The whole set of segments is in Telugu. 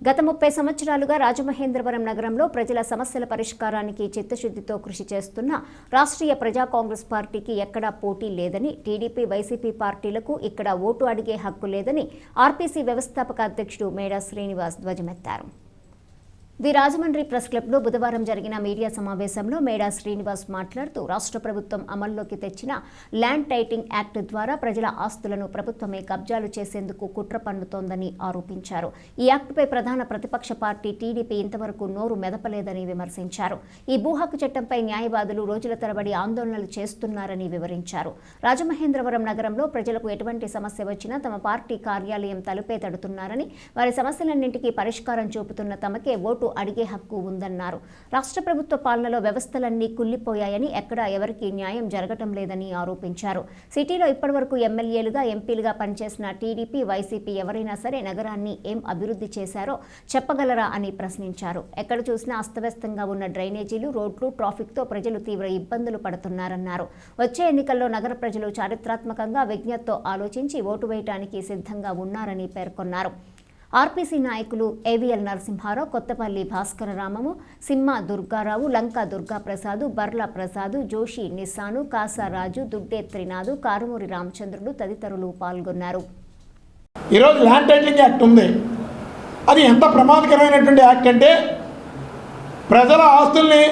గత ముప్పై సంవత్సరాలుగా రాజమహేంద్రవరం నగరంలో ప్రజల సమస్యల పరిష్కారానికి చిత్తశుద్ధితో కృషి చేస్తున్న రాష్ట్రీయ ప్రజా కాంగ్రెస్ పార్టీకి ఎక్కడా పోటీ లేదని టీడీపీ వైసీపీ పార్టీలకు ఇక్కడ ఓటు అడిగే హక్కు లేదని ఆర్పీసీ వ్యవస్థాపక అధ్యక్షుడు మేడా శ్రీనివాస్ ధ్వజమెత్తారు. ది రాజమండ్రి ప్రెస్ క్లబ్లో బుధవారం జరిగిన మీడియా సమావేశంలో మేడా శ్రీనివాస్ మాట్లాడుతూ రాష్ట్ర ప్రభుత్వం అమల్లోకి తెచ్చిన ల్యాండ్ టైటింగ్ యాక్ట్ ద్వారా ప్రజల ఆస్తులను ప్రభుత్వమే కబ్జాలు చేసేందుకు కుట్ర పన్నుతోందని ఆరోపించారు. ఈ యాక్టుపై ప్రధాన ప్రతిపక్ష పార్టీ టీడీపీ ఇంతవరకు నోరు మెదపలేదని విమర్శించారు. ఈ భూహక్కు చట్టంపై న్యాయవాదులు రోజుల తరబడి ఆందోళనలు చేస్తున్నారని వివరించారు. రాజమహేంద్రవరం నగరంలో ప్రజలకు ఎటువంటి సమస్య వచ్చినా తమ పార్టీ కార్యాలయం తలుపే తడుతున్నారని వారి సమస్యలన్నింటికీ పరిష్కారం చూపుతున్న తమకే ఓటు అడిగే హక్కు ఉందన్నారు. రాష్ట్ర ప్రభుత్వ పాలనలో వ్యవస్థలన్నీ కుల్లిపోయాయని ఎక్కడా ఎవరికీ న్యాయం జరగటం లేదని ఆరోపించారు. సిటీలో ఇప్పటివరకు ఎమ్మెల్యేలుగా ఎంపీలుగా పనిచేసిన టీడీపీ వైసీపీ ఎవరైనా సరే నగరాన్ని ఏం అభివృద్ధి చేశారో చెప్పగలరా అని ప్రశ్నించారు. ఎక్కడ చూసినా అస్తవ్యస్తంగా ఉన్న డ్రైనేజీలు రోడ్లు ట్రాఫిక్తో ప్రజలు తీవ్ర ఇబ్బందులు పడుతున్నారన్నారు. వచ్చే ఎన్నికల్లో నగర ప్రజలు చారిత్రాత్మకంగా విజ్ఞతతో ఆలోచించి ఓటు వేయటానికి సిద్ధంగా ఉన్నారని పేర్కొన్నారు. ఆర్పీసీ నాయకులు ఏవిఎల్ నరసింహారావు కొత్తపల్లి భాస్కర రామము సింహ దుర్గారావు లంకా దుర్గాప్రసాదు బర్ల ప్రసాదు జోషి నిస్సాను కాసారాజు దుడ్డే త్రినాథు కారుమూరి రామచంద్రుడు తదితరులు పాల్గొన్నారు. ఈరోజు ల్యాండ్ టైటిలింగ్ యాక్ట్ ఉంది. అది ఎంత ప్రమాదకరమైనటువంటి యాక్ట్ అంటే ప్రజల ఆస్తుల్ని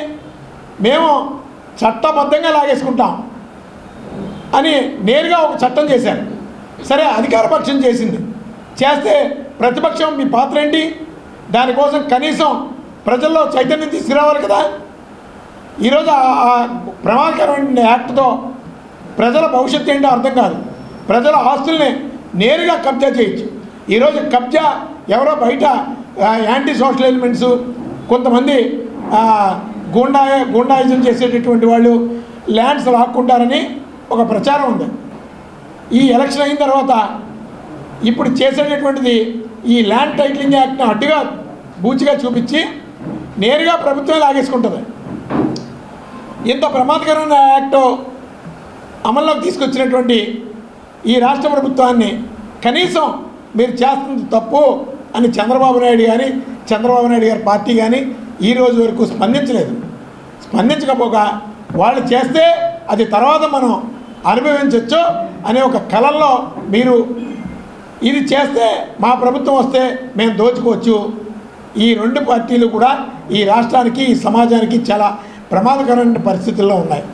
మేము చట్టబద్ధంగా లాగేసుకుంటాం అని నేరుగా ఒక చట్టం చేశారు. సరే అధికార పక్షం చేసింది. చేస్తే ప్రతిపక్షం మీ పాత్ర ఏంటి? దానికోసం కనీసం ప్రజల్లో చైతన్యం తీసుకురావాలి కదా. ఈరోజు ఆ- ప్రమాదకరమైన యాక్ట్తో ప్రజల భవిష్యత్తు ఏంటో అర్థం కాదు. ప్రజల ఆస్తుల్ని నేరుగా కబ్జా చేయొచ్చు. ఈరోజు కబ్జా ఎవరో బయట యాంటీ సోషల్ ఎలిమెంట్స్ కొంతమంది ఆ, గూండా గూండాయిజం చేసేటటువంటి వాళ్ళు ల్యాండ్స్ లాక్కుంటారని ఒక ప్రచారం ఉంది. ఈ ఎలక్షన్ అయిన తర్వాత ఇప్పుడు చేసేటటువంటిది ఈ ల్యాండ్ టైటిలింగ్ యాక్ట్ను అడ్డుగా బూచిగా చూపించి నేరుగా ప్రభుత్వం లాగేసుకుంటుంది. ఇంత ప్రమాదకరమైన యాక్ట్ అమల్లోకి తీసుకొచ్చినటువంటి ఈ రాష్ట్ర ప్రభుత్వాన్ని కనీసం మీరు చేస్తుంది తప్పు అని చంద్రబాబు నాయుడు కానీ చంద్రబాబు నాయుడు గారి పార్టీ కానీ ఈ రోజు వరకు స్పందించలేదు. స్పందించకపోగా వాళ్ళు చేస్తే అది తర్వాత మనం అనుభవించవచ్చు అనే ఒక కళల్లో మీరు ఇది చేస్తే మా ప్రభుత్వం వస్తే మేము దోచుకోవచ్చు. ఈ రెండు పార్టీలు కూడా ఈ రాష్ట్రానికి ఈ సమాజానికి చాలా ప్రమాదకరమైన పరిస్థితుల్లో ఉన్నాయి.